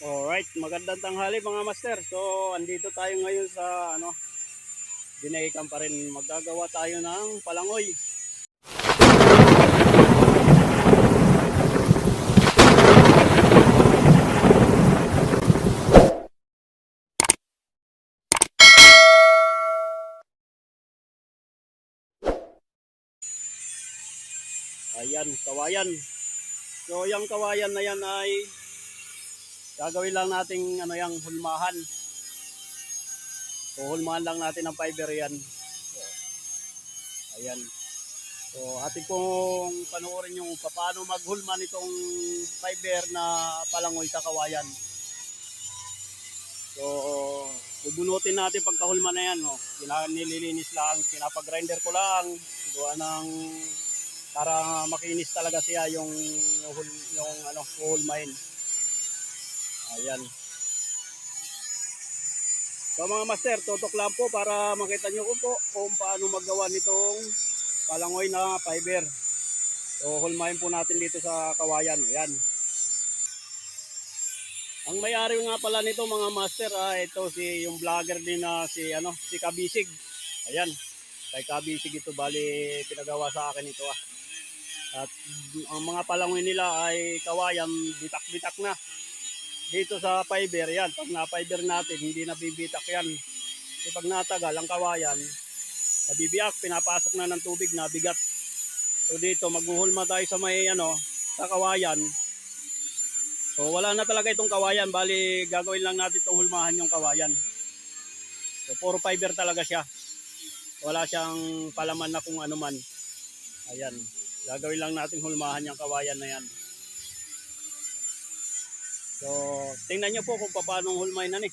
Alright, magandang tanghali mga master. So, andito tayo ngayon sa ano, Dinaikan pa rin. Magagawa tayo ng palangoy. Ayan, kawayan. So, yung kawayan na yan ay gagawin lang nating ano yang hulmahan. So, hulmahan lang natin ng fiber yan. So, ayan. So, atin pong panoorin yung paano maghulman itong fiber na palangoy sa kawayan. So, bubunutin natin pagkahulma na yan. No? Kina- nililinis lang, pinapagrinder ko lang. Gawa ng para makinis talaga siya yung yung, yung ano, hulmahin. Ayan. So mga master, tutok lang po para makita nyo ko po kung paano maggawa nitong palangoy na fiber. So hulmahin po natin dito sa kawayan. Ayan. Ang may-ari nga pala nito mga master, ah, ito si yung vlogger din na si ano, si Kabisig. Ayan. Kay Kabisig ito bali pinagawa sa akin ito ah. At ang mga palangoy nila ay kawayan, bitak-bitak na dito sa fiber yan, pag na-fiber natin, hindi nabibitak yan. Kasi pag natagal, ang kawayan, nabibiyak, pinapasok na ng tubig, nabigat. So dito, maghuhulma tayo sa may, ano, sa kawayan. So wala na talaga itong kawayan, bali gagawin lang natin itong hulmahan yung kawayan. So puro fiber talaga siya. Wala siyang palaman na kung ano man. Ayan, gagawin lang natin hulmahan yung kawayan na yan. So, tingnan nyo po kung paano hulmay na ni.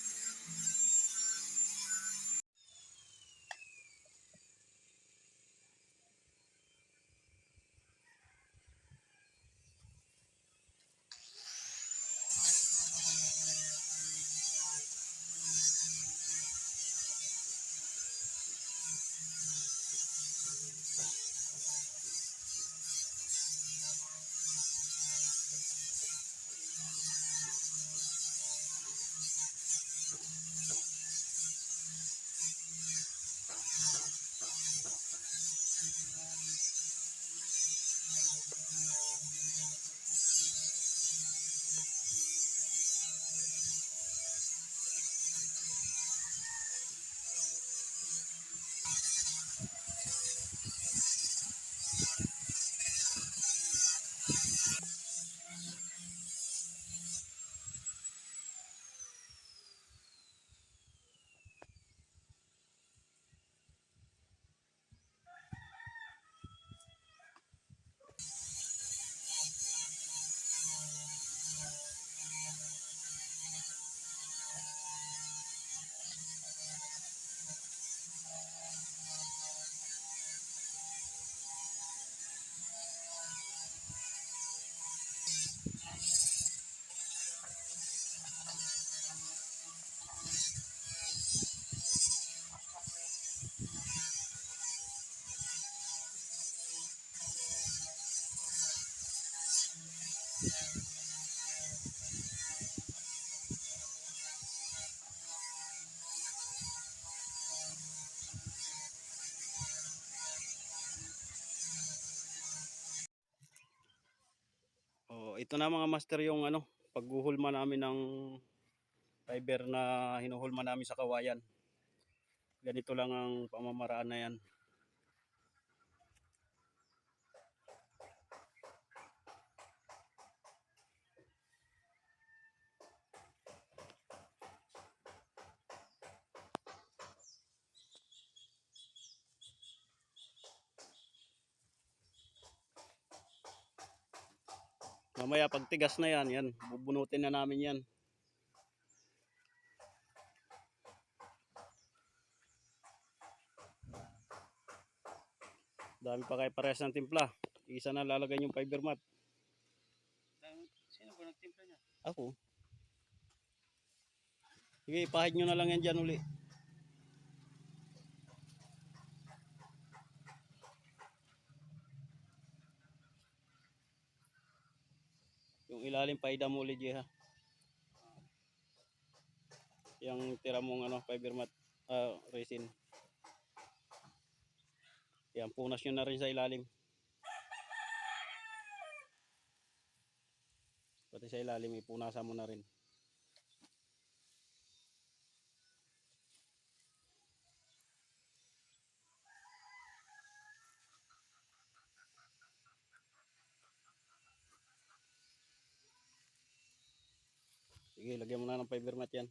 Ito na mga master yung ano, paghuhulma namin ng fiber na hinuhulma namin sa kawayan. Ganito lang ang pamamaraan na yan. Mamaya pag tigas na yan, yan, bubunutin na namin yan. Dami pa kay parehas ng timpla. Isa na lalagay yung fiber mat. Sino ba nagtimpla niya? Ako. Sige, ipahid nyo na lang yan dyan uli. Yung ilalim, paida mo ulit, Jeha. Yung tira mong ano, fiber mat, ah, resin. Yan, punas nyo na rin sa ilalim. Pati sa ilalim, ipunasan mo na rin. Sige, lagyan mo na ng fiber mat yan.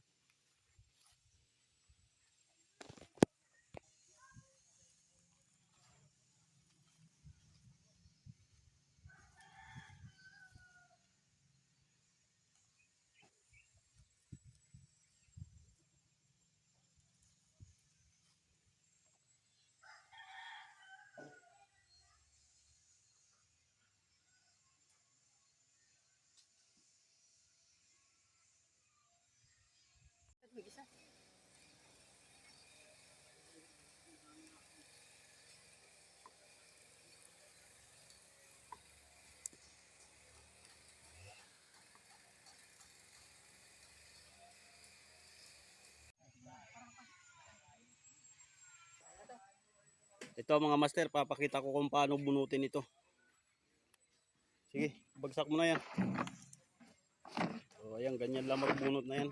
Ito mga master, papakita ko kung paano bunutin ito. Sige, bagsak mo na yan. So, ayan, ganyan lang magbunot na yan.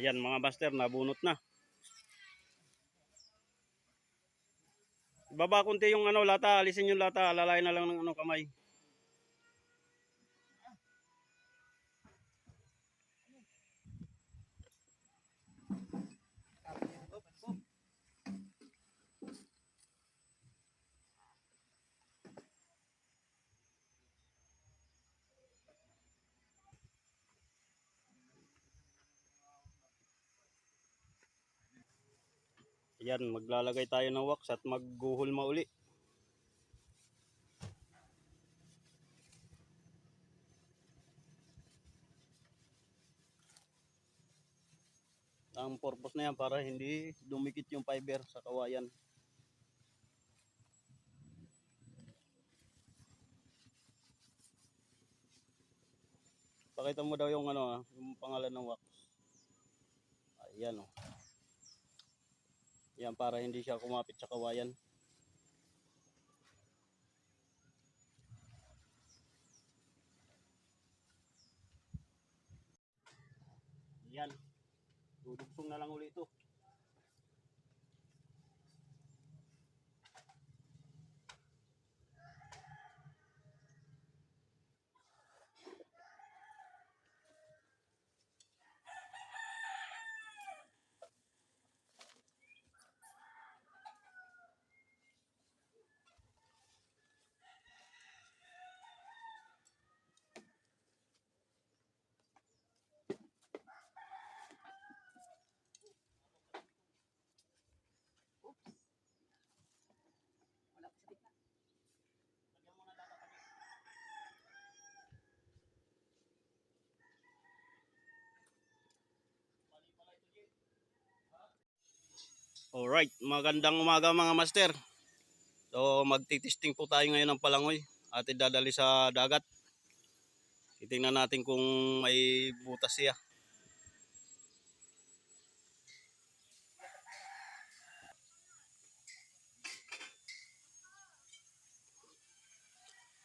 Ayan mga master, nabunot na. Baba konti yung ano lata, alisin yung lata, alalayan na lang ng ano kamay. Ayan, maglalagay tayo ng wax at magguhulma uli. Ang purpose na yan para hindi dumikit yung fiber sa kawayan. Pakita mo daw yung ano, ah, yung pangalan ng wax. Ayan oh. Yan para hindi siya kumapit sa kawayan. Yan. Dudugsong na lang uli ito. Alright, magandang umaga mga master. So magtitesting po tayo ngayon ng palangoy at idadali sa dagat. Titingnan natin kung may butas siya.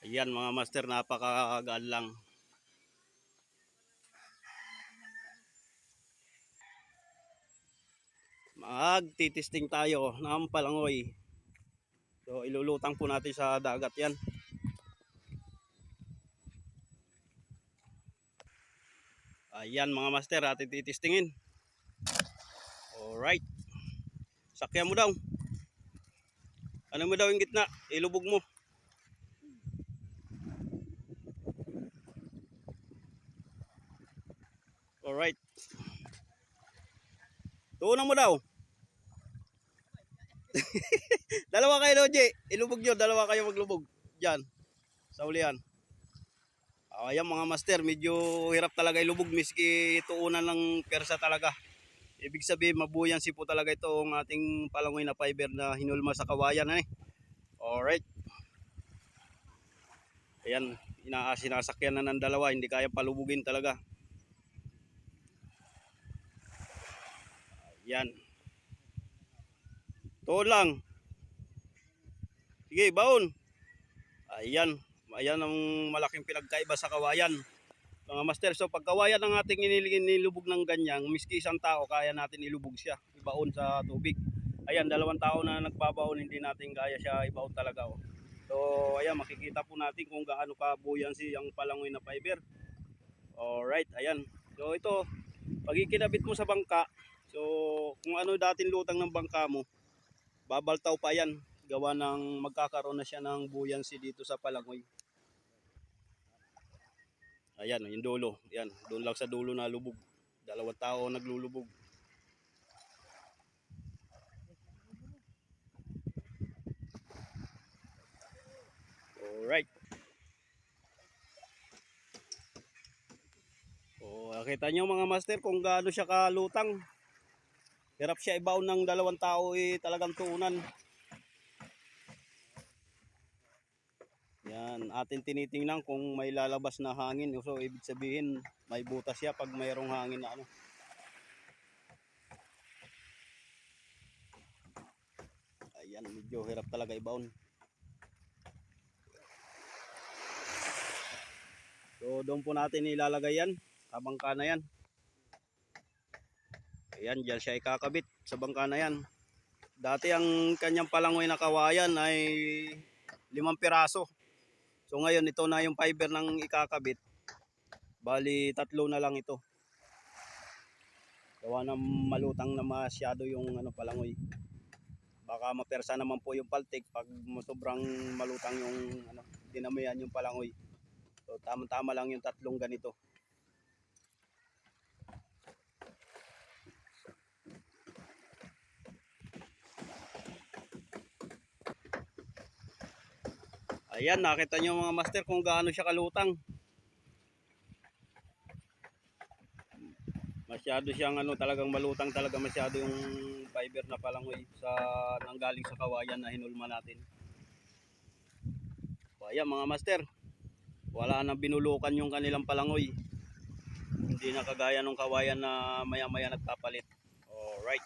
Ayan mga master, napakagaan lang. Magtitesting tayo ng palangoy. So ilulutang po natin sa dagat yan. Ayan mga master, atin titestingin. Alright. Sakyan mo daw. Ano mo daw yung gitna? Ilubog mo. Alright. Tuunan mo daw. Dalawa kayo, Loje. Ilubog nyo. Dalawa kayo maglubog. Diyan. sa ulian. Ah, Ayan mga master, medyo hirap talaga ilubog miski tuunan ng persa talaga. Ibig sabihin mabuyansi po talaga itong ating palangoy na fiber na hinulma sa kawayan eh. Alright. Ayan, ina sinasakyan na ng dalawa, hindi kaya palubugin talaga. Ayan. Tuon lang. Sige, baon. Ayan. Ayan ang malaking pinagkaiba sa kawayan. Mga master, so pag kawayan ang ating inilubog ng ganyang, miski isang tao, kaya natin ilubog siya, ibaon sa tubig. Ayan, dalawang tao na nagbabaon, hindi natin kaya siya ibaon talaga. Oh. So, ayan, makikita po natin kung gaano ka buoyancy ang palangoy na fiber. Alright, ayan. So, ito, pag ikinabit mo sa bangka, so, kung ano dating lutang ng bangka mo, babaltaw pa yan. Gawa ng magkakaroon na siya ng buoyancy dito sa palangoy. Ayan, yung dulo. Ayan, doon lang sa dulo na lubog. Dalawang tao naglulubog. Alright. O, nakita nyo mga master kung gaano siya kalutang. Hirap siya ibaon ng dalawang tao eh, talagang tuunan. Yan, atin tinitingnan kung may lalabas na hangin. So, ibig sabihin, may butas siya pag mayroong hangin na ano. Ayan, medyo hirap talaga ibaon. So, doon po natin ilalagay yan. Sa bangka na yan. Ayan, dyan siya ikakabit sa bangka na yan. Dati ang kanyang palangoy na kawayan ay limang piraso. So ngayon ito na yung fiber ng ikakabit. Bali tatlo na lang ito. Gawa ng malutang na masyado yung ano palangoy. Baka mapersa naman po yung paltik pag sobrang malutang yung ano, dinamihan yung palangoy. So tama-tama lang yung tatlong ganito. Ayan, nakita nyo mga master kung gaano siya kalutang. Masyado siyang ano, talagang malutang talaga masyado yung fiber na palangoy sa nanggaling sa kawayan na hinulma natin. So, ayan mga master, wala nang binulukan yung kanilang palangoy. Hindi na kagaya ng kawayan na maya-maya nagpapalit. Alright.